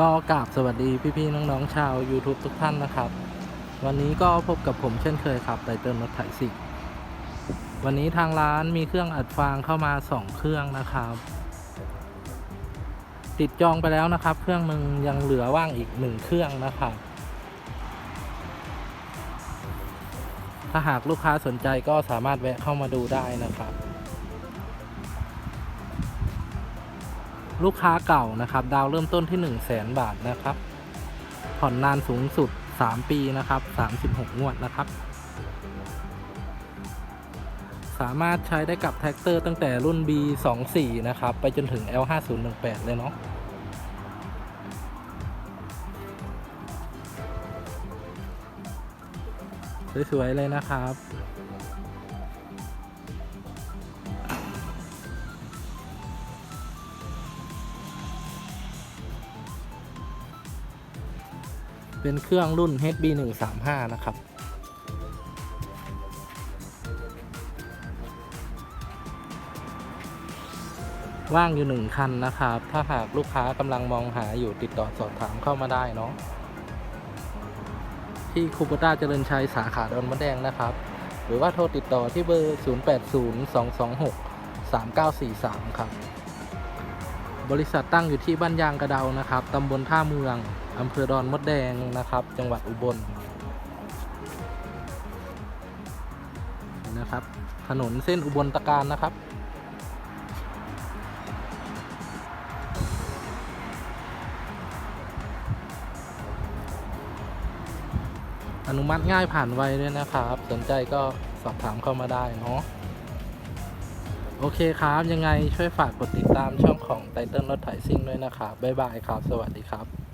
ก็กราบสวัสดีพี่ๆน้องๆชาว YouTube ทุกท่านนะครับ วันนี้ก็พบกับผมเช่นเคยครับไตเติลรถไถสิวันนี้ทางร้านมีเครื่องอัดฟางเข้ามา 2 เครื่องนะครับ ติดจองไปแล้วนะครับ เครื่องหนึ่งยังเหลือว่างอีกหนึ่งเครื่องนะครับ ถ้าหากลูกค้าสนใจก็สามารถแวะเข้ามาดูได้นะครับ ลูกค้าเก่านะครับ ดาวเริ่มต้นที่ 1 0 0 0 0แสนบาทนะครับ ผ่อนนานสูงสุด 3 ปีนะครับ 36 งวดนะครับ สามารถใช้ได้กับแท็กเตอร์ตั้งแต่รุ่น B24 นะครับ ไปจนถึง L5018 เลยเนาะสวยๆเลยนะครับ เป็นเครื่องรุ่น HB 1 3 5นะครับ ว่างอยู่หนึ่งคันนะครับ ถ้าหากลูกค้ากำลังมองหาอยู่ติดต่อสอบถามเข้ามาได้เนาะ ที่คูปต้าเจริญชัยสาขาดอนมะแดงนะครับ หรือว่าโทรติดต่อที่เบอร์ 0802263943 ครับ บริษัทตั้งอยู่ที่บ้านยางกระเดานะครับตำบลท่าเมือง อำเภอดอนมดแดงนะครับ จังหวัดอุบลนะครับ ถนนเส้นอุบลตะการนะครับ อนุมัติง่ายผ่านไวด้วยนะครับ สนใจก็สอบถามเข้ามาได้เนาะโอเคครับ ยังไงช่วยฝากกดติดตามช่องของไตเติ้ลรถไถซิ่งด้วยนะครับ บ๊ายบายครับ สวัสดีครับ